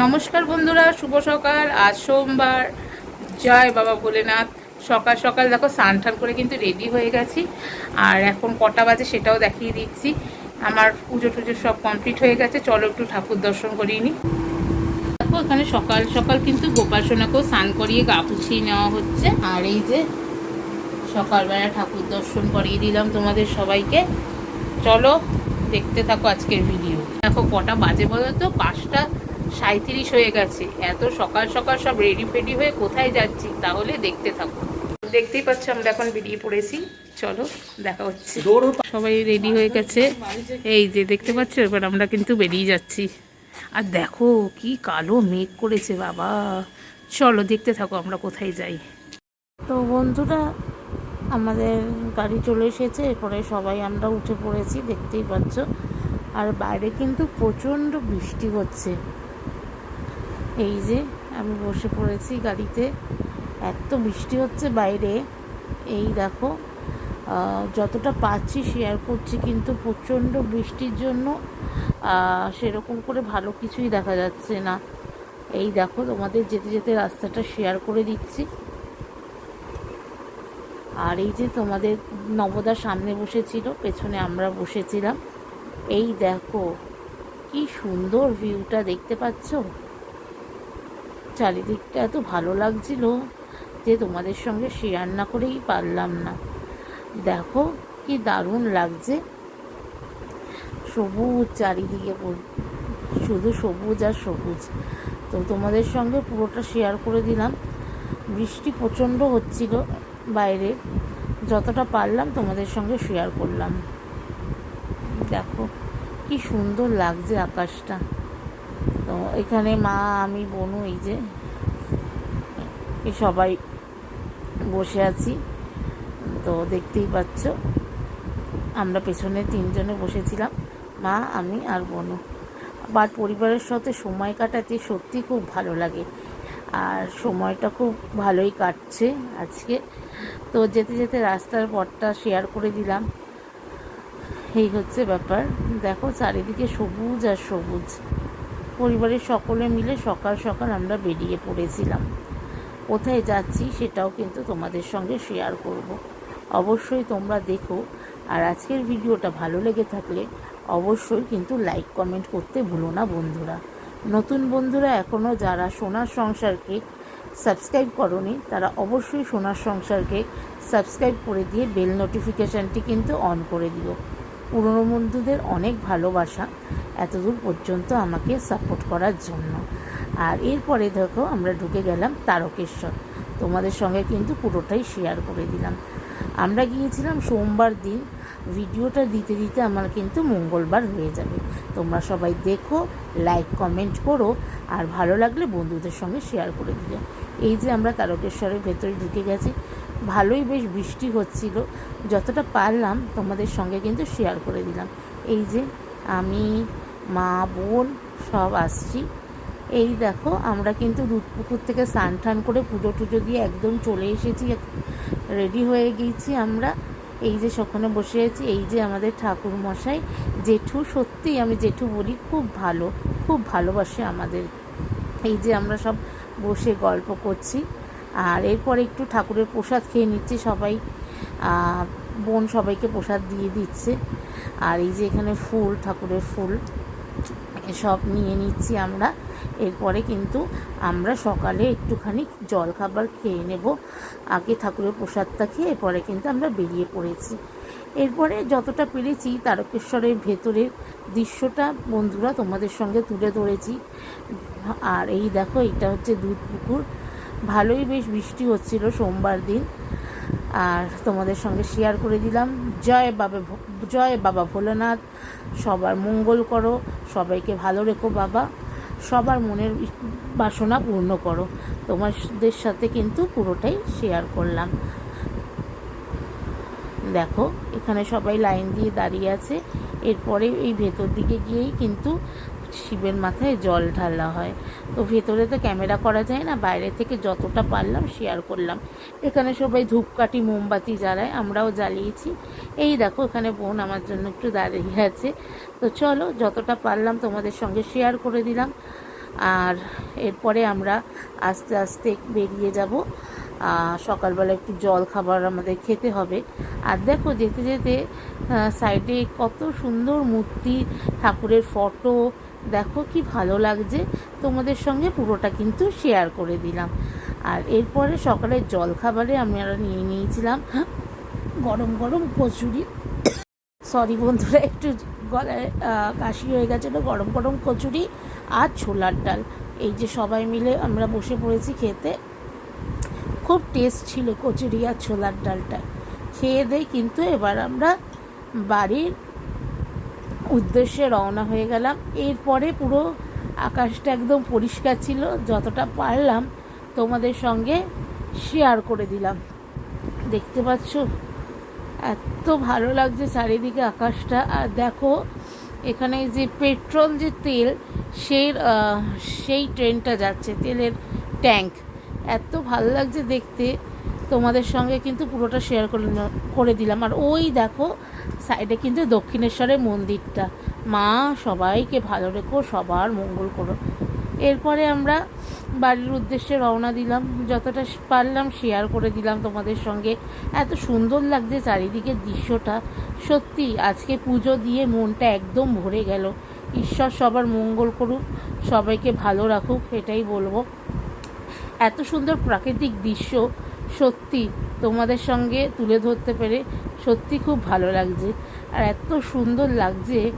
নমস্কার বন্ধুরা, শুভ সকাল। আজ সোমবার। জয় বাবা ভোলেনাথ। সকাল সকাল দেখো, স্নান টান করে কিন্তু রেডি হয়ে গেছি। আর এখন কটা বাজে সেটাও দেখিয়ে দিচ্ছি। আমার পুজো টুজো সব কমপ্লিট হয়ে গেছে। চলো একটু ঠাকুর দর্শন করিয়ে নি। দেখো, এখানে সকাল সকাল কিন্তু গোপাল সোনাকেও স্নান করিয়ে গা পুছিয়ে নেওয়া হচ্ছে। আর এই যে সকালবেলা ঠাকুর দর্শন করিয়ে দিলাম তোমাদের সবাইকে। চলো দেখতে থাকো আজকের ভিডিও দেখো, কটা বাজে বলো তো? পাঁচটা সাঁত্রিশ হয়ে গেছে। এত সকাল সকাল সব রেডি ফেডি হয়ে কোথায় যাচ্ছি, তাহলে দেখতে থাকো। দেখতেই পাচ্ছ, আমরা এখন বেরিয়ে পড়েছি। চলো, দেখা হচ্ছে। সবাই রেডি হয়ে গেছে। এই যে দেখতে পাচ্ছ, এবার আমরা কিন্তু বেরিয়ে যাচ্ছি। আর দেখো, কি কালো মেঘ করেছে, বাবা। চলো, দেখতে থাকো আমরা কোথায় যাই। তো বন্ধুরা, আমাদের গাড়ি চলে এসেছে। এরপরে সবাই আমরা উঠে পড়েছি, দেখতেই পাচ্ছ। আর বাইরে কিন্তু প্রচণ্ড বৃষ্টি হচ্ছে। এই যে, আমি বসে পড়েছি গাড়িতে। এত বৃষ্টি হচ্ছে বাইরে। এই দেখো যতটা পাচ্ছি শেয়ার করছি, কিন্তু প্রচণ্ড বৃষ্টির জন্য সেরকম করে ভালো কিছুই দেখা যাচ্ছে না। এই দেখো, তোমাদের যেতে যেতে রাস্তাটা শেয়ার করে দিচ্ছি। আর এই যে তোমাদের নবদা সামনে বসেছিল, পেছনে আমরা বসেছিলাম। এই দেখো, কি সুন্দর ভিউটা দেখতে পাচ্ছ? চারিদিকটা এত ভালো লাগছিল যে তোমাদের সঙ্গে শেয়ার না করেই পারলাম না। দেখো কি দারুণ লাগছে। সবুজ চারিদিকে শুধু সবুজ আর সবুজ। তো তোমাদের সঙ্গে পুরোটা শেয়ার করে দিলাম। বৃষ্টি প্রচণ্ড হচ্ছিল বাইরে। যতটা পারলাম তোমাদের সঙ্গে শেয়ার করলাম। দেখো কি সুন্দর লাগছে আকাশটা। তো এখানে মা, আমি, বনু, এই যে সবাই বসে আছি। তো দেখতেই পাচ্ছ, আমরা পেছনে তিনজনে বসেছিলাম, মা, আমি আর বনু। বাট পরিবারের সাথে সময় কাটাতে সত্যি খুব ভালো লাগে। আর সময়টা খুব ভালোই কাটছে আজকে। তো যেতে যেতে রাস্তার পথটা শেয়ার করে দিলাম। এই হচ্ছে ব্যাপার। দেখো, চারিদিকে সবুজ আর সবুজ। পরিবারের সকলে মিলে সকাল সকাল আমরা বেরিয়ে পড়েছিলাম। কোথায় যাচ্ছি সেটাও কিন্তু তোমাদের সঙ্গে শেয়ার করব। অবশ্যই তোমরা দেখো। আর আজকের ভিডিওটা ভালো লেগে থাকলে অবশ্যই কিন্তু লাইক কমেন্ট করতে ভুলো না বন্ধুরা। নতুন বন্ধুরা এখনও যারা সোনার সংসারকে সাবস্ক্রাইব করনি, তারা অবশ্যই সোনার সংসারকে সাবস্ক্রাইব করে দিয়ে বেল নোটিফিকেশানটি কিন্তু অন করে দিও। পুরনো বন্ধুদের অনেক ভালোবাসা এতদূর পর্যন্ত আমাকে সাপোর্ট করার জন্য। আর এরপরে দেখো আমরা ঢুকে গেলাম তারকেশ্বর। তোমাদের সঙ্গে কিন্তু পুরোটাই শেয়ার করে দিলাম। আমরা গিয়েছিলাম সোমবার দিন। ভিডিওটা দিতে দিতে আমার কিন্তু মঙ্গলবার হয়ে যাবে। তোমরা সবাই দেখো লাইক কমেন্ট করো, আর ভালো লাগলে বন্ধুদের সঙ্গে শেয়ার করে দিও। এই যে আমরা তারকেশ্বরের ভেতরে ঢুকে গেছি। ভালোই বেশ বৃষ্টি হচ্ছিল। যতটা পারলাম তোমাদের সঙ্গে কিন্তু শেয়ার করে দিলাম। এই যে আমি, মা, বোন সব আসছি। এই দেখো, আমরা কিন্তু দুধ পুকুর থেকে স্নান টান করে পুজো টুজো দিয়ে একদম চলে এসেছি। রেডি হয়ে গিয়েছি আমরা। এই যে সখানে বসে আছি, এই যে আমাদের ঠাকুর মশাই। জেঠু, সত্যিই আমি জেঠু বলি, খুব ভালো, খুব ভালোবাসে আমাদের। এই যে আমরা সব বসে গল্প করছি। আর এরপর একটু ঠাকুরের প্রসাদ খেয়ে নিচ্ছি সবাই। বোন সবাইকে প্রসাদ দিয়ে দিচ্ছে। আর এই যে এখানে ফুল, ঠাকুরের ফুল, সব নিয়ে নিচ্ছি আমরা। এরপরে কিন্তু আমরা সকালে একটুখানি জল খাবার খেয়ে নেব। আগে ঠাকুরের প্রসাদটা খেয়ে এরপরে কিন্তু আমরা বেরিয়ে পড়েছি। এরপরে যতটা পেরেছি তারকেশ্বরের ভেতরের দৃশ্যটা বন্ধুরা তোমাদের সঙ্গে তুলে ধরেছি। আর এই দেখো এটা হচ্ছে দুধ পুকুর ভালোই বেশ বৃষ্টি হচ্ছিল সোমবার দিন। আর তোমাদের সঙ্গে শেয়ার করে দিলাম। জয় বাবা জয় বাবা ভোলেনাথ। সবার মঙ্গল করো। সবাইকে ভালো রেখো বাবা। সবার মনের বাসনা পূর্ণ করো। তোমাদের সাথে কিন্তু পুরোটাই শেয়ার করলাম। দেখো, এখানে সবাই লাইন দিয়ে দাঁড়িয়ে আছে। এরপরে এই ভেতর দিকে গিয়েই কিন্তু শিবের মাথায় জল ঢালা হয়। তো ভেতরে তো ক্যামেরা করা যায় না, বাইরে থেকে যতটা পারলাম শেয়ার করলাম। এখানে সবাই ধূপকাঠি, মোমবাতি জ্বালায়, আমরাও জ্বালিয়েছি। এই দেখো, এখানে বোন আমার জন্য একটু দাঁড়িয়ে আছে। তো চলো, যতটা পারলাম তোমাদের সঙ্গে শেয়ার করে দিলাম। আর এরপরে আমরা আস্তে আস্তে বেরিয়ে যাব। সকালবেলা একটু জল খাবার আমাদের খেতে হবে। আর দেখো, যেতে যেতে সাইডে কত সুন্দর মূর্তি, ঠাকুরের ফটো দেখো কি ভালো লাগছে। তোমাদের সঙ্গে পুরোটা কিন্তু শেয়ার করে দিলাম। আর এরপরে সকালের জল খাবারে আমরা নিয়ে নিয়েছিলাম। গরম গরম কচুরি। সরি বন্ধুরা, একটু গলায় কাশি হয়ে গেছিল। গরম গরম কচুরি আর ছোলার ডাল। এই যে সবাই মিলে আমরা বসে পড়েছি খেতে। খুব টেস্ট ছিল কচুরি আর ছোলার ডালটা। খেয়ে দেয় কিন্তু এবার আমরা বাড়ির উদ্দেশ্যে রওনা হয়ে গেলাম। এরপরে পুরো আকাশটা একদম পরিষ্কার ছিল। যতটা পারলাম তোমাদের সঙ্গে শেয়ার করে দিলাম। দেখতে পাচ্ছ? এত ভালো লাগছে চারিদিকে আকাশটা। আর দেখো, এখানে যে পেট্রোল যে তেল সেই সেই ট্রেনটা যাচ্ছে, তেলের ট্যাঙ্ক। এত ভালো লাগছে দেখতে। তোমাদের সঙ্গে কিন্তু পুরোটা শেয়ার করে করে দিলাম। আর ওই দেখো সাইডে কিন্তু দক্ষিণেশ্বরের মন্দিরটা। মা সবাইকে ভালো রেখো, সবার মঙ্গল করো। এরপরে আমরা বাড়ির উদ্দেশ্যে রওনা দিলাম। যতটা পারলাম শেয়ার করে দিলাম তোমাদের সঙ্গে। এত সুন্দর লাগছে চারিদিকের দৃশ্যটা। সত্যি, আজকে পুজো দিয়ে মনটা একদম ভরে গেল। ঈশ্বর সবার মঙ্গল করুক, সবাইকে ভালো রাখুক, এটাই বলব। এত সুন্দর প্রাকৃতিক দৃশ্য। সত্যি তোমাদের সঙ্গে তুলে ধরতে পেরে সত্যি খুব ভালো লাগছে। আর এত সুন্দর লাগছে,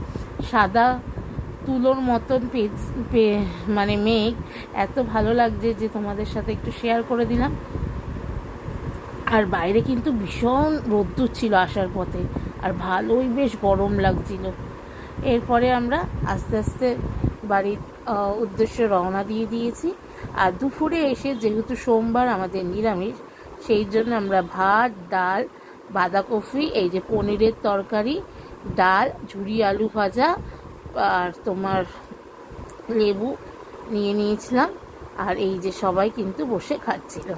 সাদা তুলোর মতন পেজ, পে- মানে মেঘ, এত ভালো লাগছে যে তোমাদের সাথে একটু শেয়ার করে দিলাম। আর বাইরে কিন্তু ভীষণ রোদ্দুর ছিল আসার পথে, আর ভালোই বেশ গরম লাগছিল। এরপরে আমরা আস্তে আস্তে বাড়ির উদ্দেশ্যে রওনা দিয়ে দিয়েছি। আর দুপুরে এসে যেহেতু সোমবার আমাদের নিরামিষ সেই জন্য আমরা ভাত, ডাল, বাঁধাকপি, এই যে পনিরের তরকারি, ডাল ঝুড়ি আলু ভাজা, আর তোমার লেবু নিয়ে নিয়েছিলাম। আর এই যে সবাই কিন্তু বসে খাচ্ছিল।